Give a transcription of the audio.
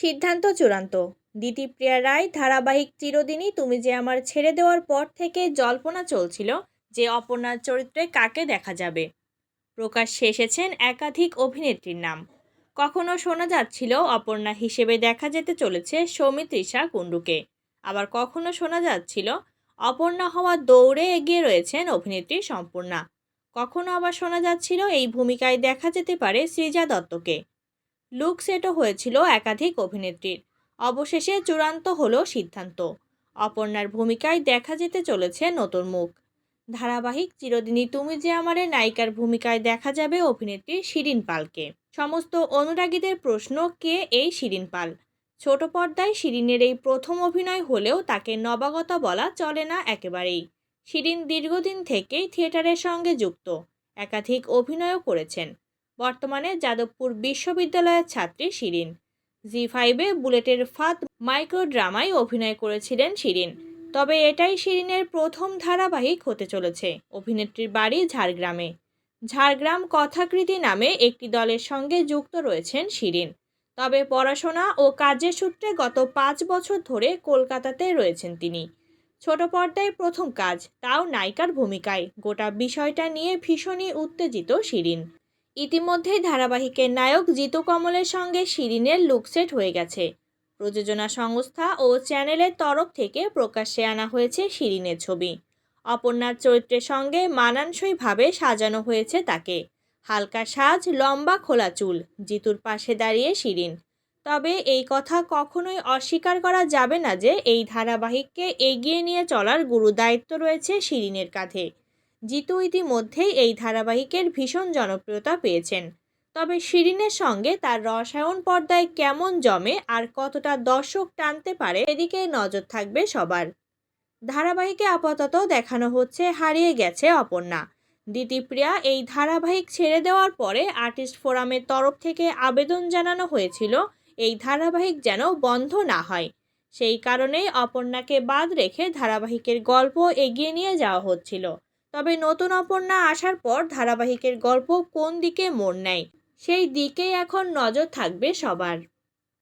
সিদ্ধান্ত চূড়ান্ত। দিতিপ্রিয়া রায়, ধারাবাহিক চিরদিনই তুমি যে আমার ছেড়ে দেওয়ার পর থেকে জল্পনা চলছিল, যে অপর্ণার চরিত্রে কাকে দেখা যাবে? প্রকাশ্যে এসেছেন একাধিক অভিনেত্রীর নাম। কখনো শোনা যাচ্ছিল অপর্ণা হিসেবে দেখা যেতে চলেছে সৌমিত্রিষা কুণ্ডুকে। আবার কখনো শোনা যাচ্ছিল অপর্ণা হওয়া দৌড়ে এগিয়ে রয়েছেন অভিনেত্রী সম্পূর্ণা। কখনো আবার শোনা যাচ্ছিল এই ভূমিকায় দেখা যেতে পারে সৃজা দত্তকে। লুক সেটও হয়েছিল একাধিক অভিনেত্রীর। অবশেষে চূড়ান্ত হল সিদ্ধান্ত। অপর্ণার ভূমিকায় দেখা যেতে চলেছে নতুন মুখ। ধারাবাহিক চিরদিনই তুমি যে আমারে নায়িকার ভূমিকায় দেখা যাবে অভিনেত্রী শিরিন পালকে। সমস্ত অনুরাগীদের প্রশ্ন, কে এই শিরিন পাল? ছোট পর্দায় শিরিনের এই প্রথম অভিনয় হলেও তাকে নবাগতা বলা চলে না একেবারেই। শিরিন দীর্ঘদিন থেকেই থিয়েটারের সঙ্গে যুক্ত। একাধিক অভিনয়ও করেছেন। বর্তমানে যাদবপুর বিশ্ববিদ্যালয়ের ছাত্রী শিরিন। জি ফাইভে বুলেটের ফাঁদ মাইক্রো ড্রামায় অভিনয় করেছিলেন শিরিন। তবে এটাই শিরিনের প্রথম ধারাবাহিক হতে চলেছে। অভিনেত্রীর বাড়ি ঝাড়গ্রামে। ঝাড়গ্রাম কথাকৃতি নামে একটি দলের সঙ্গে যুক্ত রয়েছেন শিরিন। তবে পড়াশোনা ও কাজের সূত্রে গত পাঁচ বছর ধরে কলকাতাতে রয়েছেন তিনি। ছোট পর্দায় প্রথম কাজ, তাও নায়িকার ভূমিকায়। গোটা বিষয়টা নিয়ে ভীষণই উত্তেজিত শিরিন। ইতিমধ্যেই ধারাবাহিকের নায়ক জিতু কমলের সঙ্গে শিরিনের লুকসেট হয়ে গেছে। প্রযোজনা সংস্থা ও চ্যানেলের তরফ থেকে প্রকাশ্যে আনা হয়েছে শিরিনের ছবি। অপর্ণার চরিত্রের সঙ্গে মানানসইভাবে সাজানো হয়েছে তাকে। হালকা সাজ, লম্বা খোলা চুল, জিতুর পাশে দাঁড়িয়ে শিরিন। তবে এই কথা কখনোই অস্বীকার করা যাবে না যে এই ধারাবাহিককে এগিয়ে নিয়ে চলার গুরু দায়িত্ব রয়েছে শিরিনের কাঁধে। জিতু ইতিমধ্যেই এই ধারাবাহিকের ভীষণ জনপ্রিয়তা পেয়েছেন। তবে শিরিনের সঙ্গে তার রসায়ন পর্দায় কেমন জমে আর কতটা দর্শক টানতে পারে এদিকে নজর থাকবে সবার। ধারাবাহিকে আপাতত দেখানো হচ্ছে হারিয়ে গেছে অপর্ণা। দিতিপ্রিয়া এই ধারাবাহিক ছেড়ে দেওয়ার পরে আর্টিস্ট ফোরামের তরফ থেকে আবেদন জানানো হয়েছিল, এই ধারাবাহিক যেন বন্ধ না হয়। সেই কারণেই অপর্ণাকে বাদ রেখে ধারাবাহিকের গল্প এগিয়ে নিয়ে যাওয়া হচ্ছিল। তবে নতুন অপর্ণা আসার পর ধারাবাহিকের গল্প কোন দিকে মোড় নেয়? সেই দিকেই এখন নজর থাকবে সবার।